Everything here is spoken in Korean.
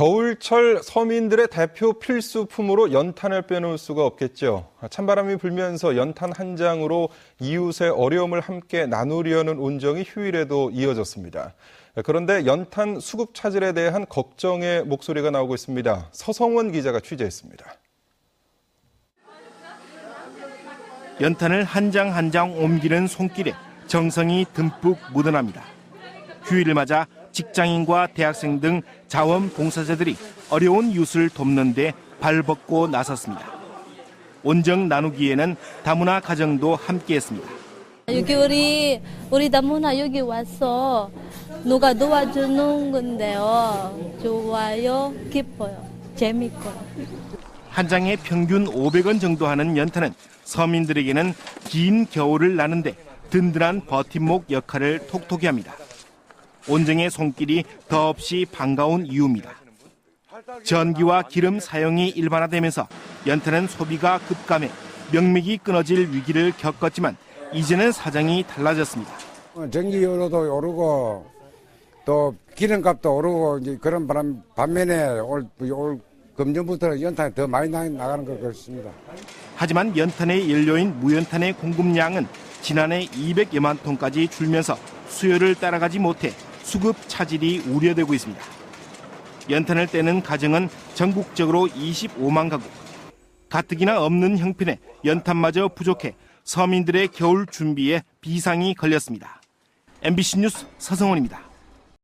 겨울철 서민들의 대표 필수품으로 연탄을 빼놓을 수가 없겠죠. 찬바람이 불면서 연탄 한 장으로 이웃의 어려움을 함께 나누려는 온정이 휴일에도 이어졌습니다. 그런데 연탄 수급 차질에 대한 걱정의 목소리가 나오고 있습니다. 서성원 기자가 취재했습니다. 연탄을 한 장 한장 옮기는 손길에 정성이 듬뿍 묻어납니다. 휴일을 맞아 직장인과 대학생 등 자원봉사자들이 어려운 이웃을 돕는 데 발벗고 나섰습니다. 온정 나누기에는 다문화 가정도 함께했습니다. 여기 우리 우리 다문화 여기 와서 누가 도와주는 건데요. 좋아요, 기뻐요, 재밌고요. 한 장에 평균 500원 정도 하는 연탄은 서민들에게는 긴 겨울을 나는데 든든한 버팀목 역할을 톡톡히 합니다. 온정의 손길이 더없이 반가운 이유입니다. 전기와 기름 사용이 일반화되면서 연탄은 소비가 급감해 명맥이 끊어질 위기를 겪었지만 이제는 사정이 달라졌습니다. 어, 전기요로도 오르고 또 기름값도 오르고 이제 그런 바람 반면에 올, 올 금년부터 연탄이 더 많이 나- 나가는 것 같습니다. 하지만 연탄의 연료인 무연탄의 공급량은 지난해 200여만 톤까지 줄면서 수요를 따라가지 못해 수급 차질이 우려되고 있습니다. 연탄을 떼는 가정은 전국적으로 25만 가구. 가뜩이나 없는 형편에 연탄마저 부족해 서민들의 겨울 준비에 비상이 걸렸습니다. MBC 뉴스 서성원입니다.